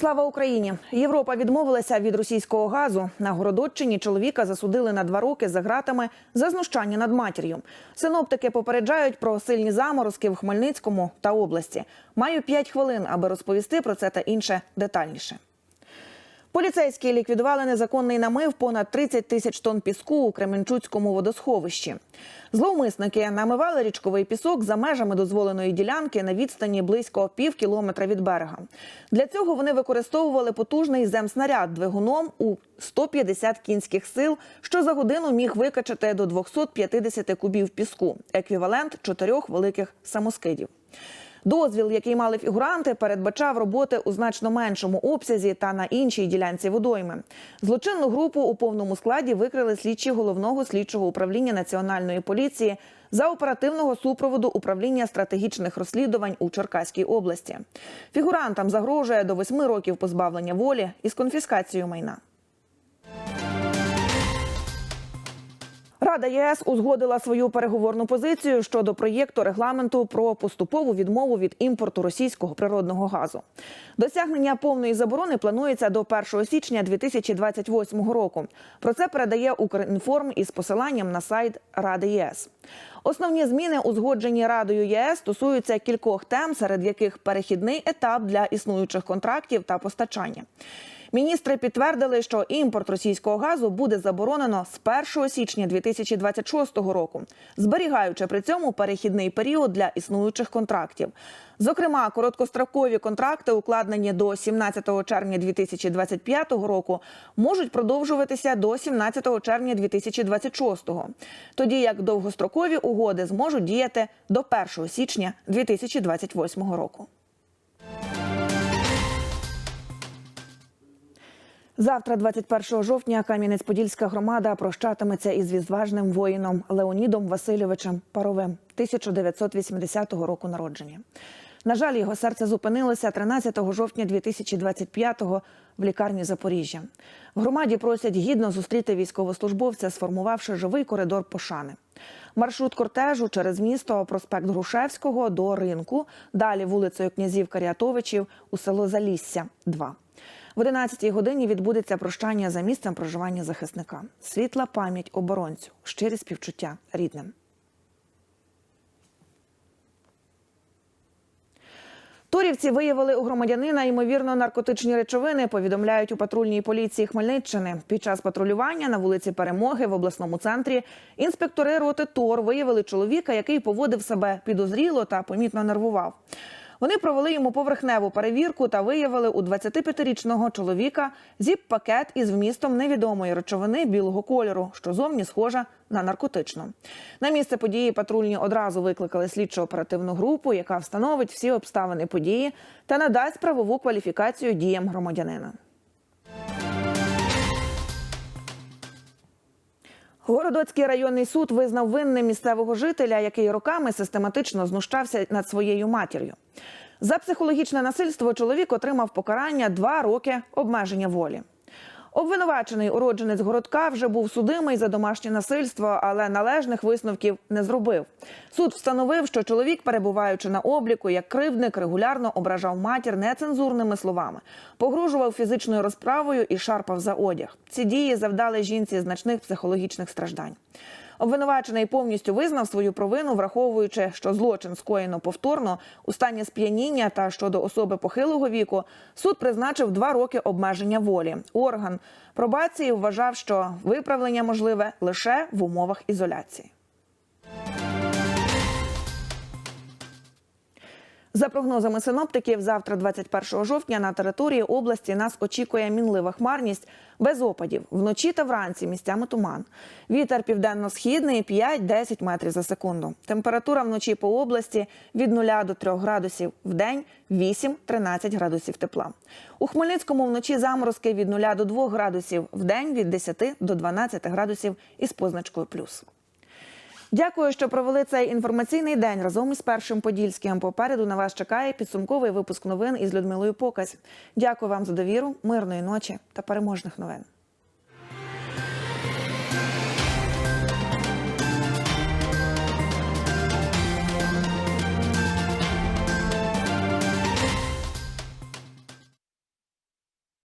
Слава Україні! Європа відмовилася від російського газу. На Городоччині чоловіка засудили на два роки за ґратами за знущання над матір'ю. Синоптики попереджають про сильні заморозки в Хмельницькому та області. Маю п'ять хвилин, аби розповісти про це та інше детальніше. Поліцейські ліквідували незаконний намив понад 30 тисяч тонн піску у Кременчуцькому водосховищі. Зловмисники намивали річковий пісок за межами дозволеної ділянки на відстані близько пів кілометра від берега. Для цього вони використовували потужний земснаряд двигуном у 150 кінських сил, що за годину міг викачати до 250 кубів піску, еквівалент чотирьох великих самоскидів. Дозвіл, який мали фігуранти, передбачав роботи у значно меншому обсязі та на іншій ділянці водойми. Злочинну групу у повному складі викрили слідчі головного слідчого управління національної поліції за оперативного супроводу управління стратегічних розслідувань у Черкаській області. Фігурантам загрожує до восьми років позбавлення волі із конфіскацією майна. Рада ЄС узгодила свою переговорну позицію щодо проєкту регламенту про поступову відмову від імпорту російського природного газу. Досягнення повної заборони планується до 1 січня 2028 року. Про це передає Укрінформ із посиланням на сайт Ради ЄС. Основні зміни, узгоджені Радою ЄС, стосуються кількох тем, серед яких перехідний етап для існуючих контрактів та постачання. Міністри підтвердили, що імпорт російського газу буде заборонено з 1 січня 2026 року, зберігаючи при цьому перехідний період для існуючих контрактів. Зокрема, короткострокові контракти, укладені до 17 червня 2025 року, можуть продовжуватися до 17 червня 2026, тоді як довгострокові угоди зможуть діяти до 1 січня 2028 року. Завтра, 21 жовтня, Кам'янець-Подільська громада прощатиметься із відважним воїном Леонідом Васильовичем Паровим 1980 року народження. На жаль, його серце зупинилося 13 жовтня 2025-го в лікарні Запоріжжя. В громаді просять гідно зустріти військовослужбовця, сформувавши живий коридор пошани. Маршрут кортежу через місто проспект Грушевського до ринку, далі вулицею князів Каріатовичів у село Залісся 2. В 11-й годині відбудеться прощання за місцем проживання захисника. Світла пам'ять оборонцю, щирі співчуття рідним. Турівці виявили у громадянина ймовірно наркотичні речовини. Повідомляють у патрульній поліції Хмельниччини. Під час патрулювання на вулиці Перемоги в обласному центрі інспектори роти ТОР виявили чоловіка, який поводив себе підозріло та помітно нервував. Вони провели йому поверхневу перевірку та виявили у 25-річного чоловіка зіп-пакет із вмістом невідомої речовини білого кольору, що зовні схожа на наркотичну. На місце події патрульні одразу викликали слідчо-оперативну групу, яка встановить всі обставини події та надасть правову кваліфікацію діям громадянина. Городоцький районний суд визнав винним місцевого жителя, який роками систематично знущався над своєю матір'ю. За психологічне насильство чоловік отримав покарання два роки обмеження волі. Обвинувачений уродженець городка вже був судимий за домашнє насильство, але належних висновків не зробив. Суд встановив, що чоловік, перебуваючи на обліку як кривдник, регулярно ображав матір нецензурними словами, погрожував фізичною розправою і шарпав за одяг. Ці дії завдали жінці значних психологічних страждань. Обвинувачений повністю визнав свою провину, враховуючи, що злочин скоєно повторно у стані сп'яніння та щодо особи похилого віку. Суд призначив два роки обмеження волі. Орган пробації вважав, що виправлення можливе лише в умовах ізоляції. За прогнозами синоптиків, завтра, 21 жовтня, на території області нас очікує мінлива хмарність без опадів. Вночі та вранці місцями туман. Вітер південно-східний 5-10 метрів за секунду. Температура вночі по області від 0 до 3 градусів, в день 8-13 градусів тепла. У Хмельницькому вночі заморозки від 0 до 2 градусів, в день від 10 до 12 градусів із позначкою плюс. Дякую, що провели цей інформаційний день разом із першим подільським. Попереду на вас чекає підсумковий випуск новин із Людмилою Покась. Дякую вам за довіру, мирної ночі та переможних новин.